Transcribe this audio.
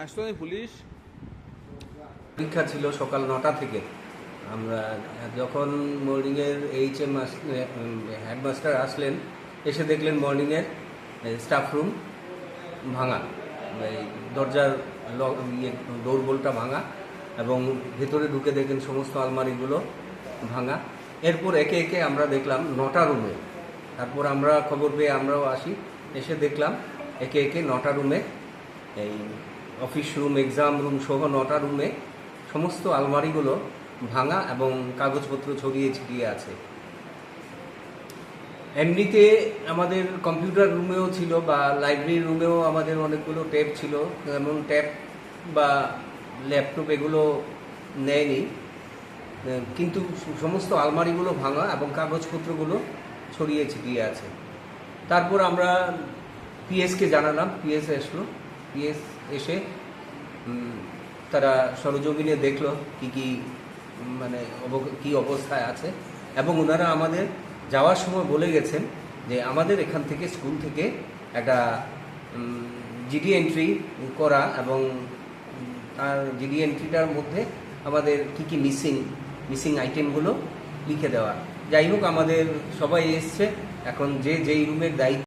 আসতো না পুলিশ। পরীক্ষা ছিল সকাল নটা থেকে। আমরা যখন মর্নিংয়ের এইচ এম হেডমাস্টার আসলেন, এসে দেখলেন মর্নিংয়ের স্টাফ রুম ভাঙা। দরজার ইয়ে দৌড়বোলটা ভাঙা এবং ভেতরে ঢুকে দেখলেন সমস্ত আলমারিগুলো ভাঙা। এরপর একে একে আমরা দেখলাম নটা রুমে তারপর আমরা খবর পেয়ে আমরাও আসি। এসে দেখলাম একে একে নটা রুমে এই অফিস রুম এক্সাম রুম সহ নটা রুমে সমস্ত আলমারিগুলো ভাঙা এবং কাগজপত্র ছড়িয়ে ছিটিয়ে আছে। এমনিতে আমাদের কম্পিউটার রুমেও ছিল বা লাইব্রেরি রুমেও আমাদের অনেকগুলো ট্যাব ছিল, যেমন ট্যাব বা ল্যাপটপ এগুলো নেয়নি। কিন্তু সমস্ত আলমারিগুলো ভাঙা এবং কাগজপত্রগুলো ছড়িয়ে ছিটিয়ে আছে। তারপর আমরা পিএসকে জানালাম পিএস আসলো। পিএস এসে তারা সরজমিনে দেখল কি কি মানে কি অবস্থায় আছে। এবং ওনারা আমাদের যাওয়ার সময় বলে গেছেন যে, আমাদের এখান থেকে, স্কুল থেকে একটা জিডি এন্ট্রি করা এবং তার জিডি এন্ট্রিটার মধ্যে আমাদের কি কি মিসিং মিসিং আইটেমগুলো লিখে দেওয়া। যাই হোক, আমাদের সবাই এসছে। এখন যে, যেই রুমের দায়িত্ব